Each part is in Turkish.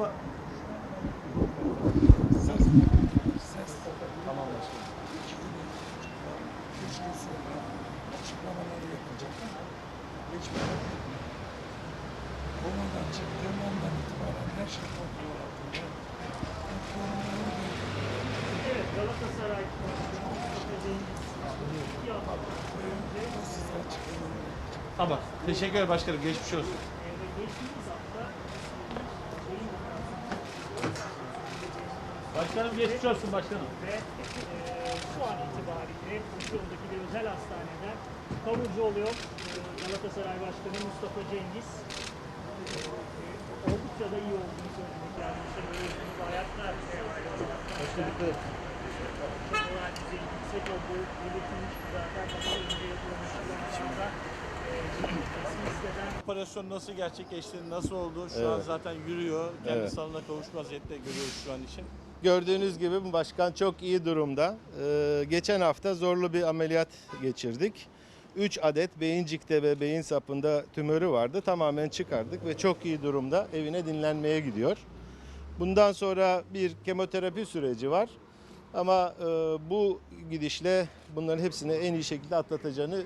Baba. Üç gün sonra açıklamaları yapacaklar. Hiç merak etme. Komadan çıktığım andan itibaren her şey kontrol altında. Evet, Galatasaray Tamam. Teşekkür ederim başkanım. Geçmiş olsun. e, ve geçtiğimiz hafta şeyin Başkanım geçmiş olsun başkanım. ve e, şu an itibariyle Kuşyol'daki bir özel hastaneden taburcu oluyor e, Galatasaray Başkanı Mustafa Cengiz. E, oldukça da iyi olduğunu söylemek lazım. İşte böyle. Hoş bulduk. Yüksek olduğu zaten. Daha önce yapılmış çalışmalarda e, Operasyon nasıl gerçekleşti? Nasıl oldu? Şu an Evet. zaten yürüyor. Kendi Evet. salonuna kavuşma vaziyette görüyoruz şu an için. Gördüğünüz gibi bu başkan çok iyi durumda. Ee, geçen hafta zorlu bir ameliyat geçirdik. 3 adet beyincikte ve beyin sapında tümörü vardı. Tamamen çıkardık ve çok iyi durumda evine dinlenmeye gidiyor. Bundan sonra bir kemoterapi süreci var. Ama e, bu gidişle bunların hepsini en iyi şekilde atlatacağını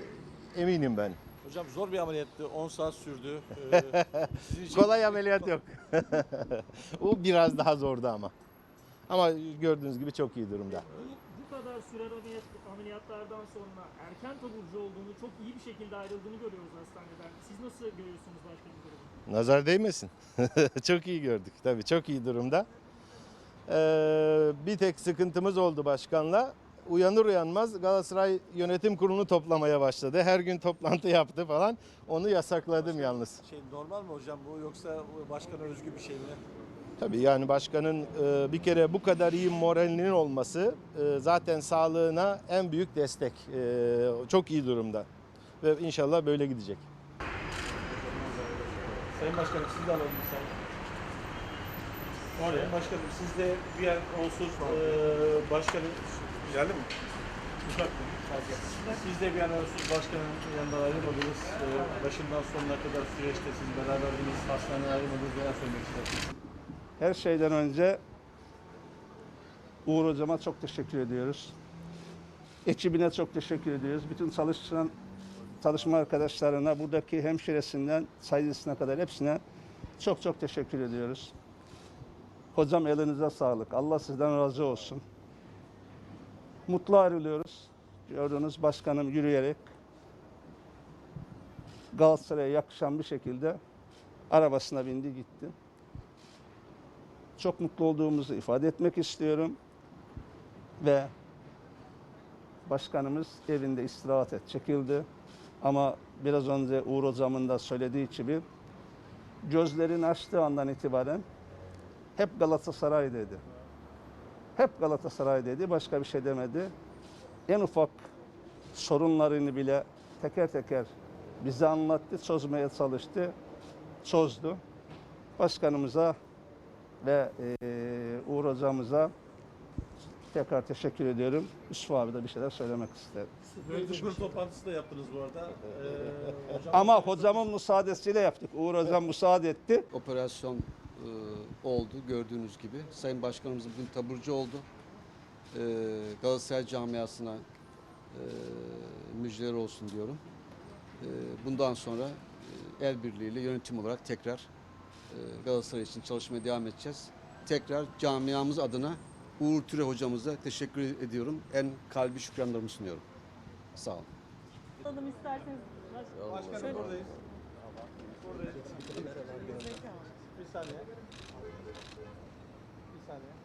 eminim ben. Hocam zor bir ameliyattı. 10 saat sürdü. Ee, için Kolay ameliyat yok. o biraz daha zordu ama. Ama gördüğünüz gibi çok iyi durumda. bu kadar süren ameliyat, ameliyatlardan sonra erken taburcu olduğunu, çok iyi bir şekilde ayrıldığını görüyoruz hastaneden. Siz nasıl görüyorsunuz başkanım durumu? Nazar değmesin. çok iyi gördük tabii çok iyi durumda. Ee, bir tek sıkıntımız oldu başkanla. Uyanır uyanmaz Galatasaray Yönetim Kurulu'nu toplamaya başladı. Her gün toplantı yaptı falan. Onu yasakladım yalnız. şey normal mi hocam bu yoksa başkana özgü bir şey mi? Tabii yani başkanın e, bir kere bu kadar iyi moralinin olması e, zaten sağlığına en büyük destek. E, Çok iyi durumda. Ve inşallah böyle gidecek. Sayın Başkanım siz de alalım saniye. Sayın Başkanım siz de bir yer onsuz e, başkanın geldi mi? Uzak mı? Siz de bir an onsuz başkanın yanından ayrılmadınız. E, başından sonuna kadar süreçte siz beraberdiniz. Hastaneye ayrılmadınız. Neler söylemek istersiniz? Her şeyden önce Uğur Hocama çok teşekkür ediyoruz. Ekibine çok teşekkür ediyoruz. Bütün çalışan çalışma arkadaşlarına, buradaki hemşiresinden sayısına kadar hepsine çok çok teşekkür ediyoruz. Hocam elinize sağlık. Allah sizden razı olsun. Mutlu ayrılıyoruz. Gördüğünüz başkanım yürüyerek Galatasaray'a yakışan bir şekilde arabasına bindi gitti çok mutlu olduğumuzu ifade etmek istiyorum. Ve başkanımız evinde istirahat et çekildi. Ama biraz önce Uğur Hocam'ın da söylediği gibi gözlerini açtığı andan itibaren hep Galatasaray dedi. Hep Galatasaray dedi. Başka bir şey demedi. En ufak sorunlarını bile teker teker bize anlattı, çözmeye çalıştı, çözdü. Başkanımıza ve eee Uğur hocamıza tekrar teşekkür ediyorum. Yusuf abi de bir şeyler söylemek isterim. Yönetim kurulu toplantısı da yaptınız bu arada. E, hocam, Ama hocamın müsaadesiyle yaptık. Uğur hocam müsaade etti. operasyon e, oldu gördüğünüz gibi. Sayın Başkanımız bugün taburcu oldu. E, Galatasaray camiasına e, müjdeler olsun diyorum. E, bundan sonra e, el birliğiyle yönetim olarak tekrar e, Galatasaray için çalışmaya devam edeceğiz. Tekrar camiamız adına Uğur Türe hocamıza teşekkür ediyorum. En kalbi şükranlarımı sunuyorum. Sağ olun. Alalım isterseniz. Başkanım buradayız. Buradayız. Bir saniye. Bir saniye.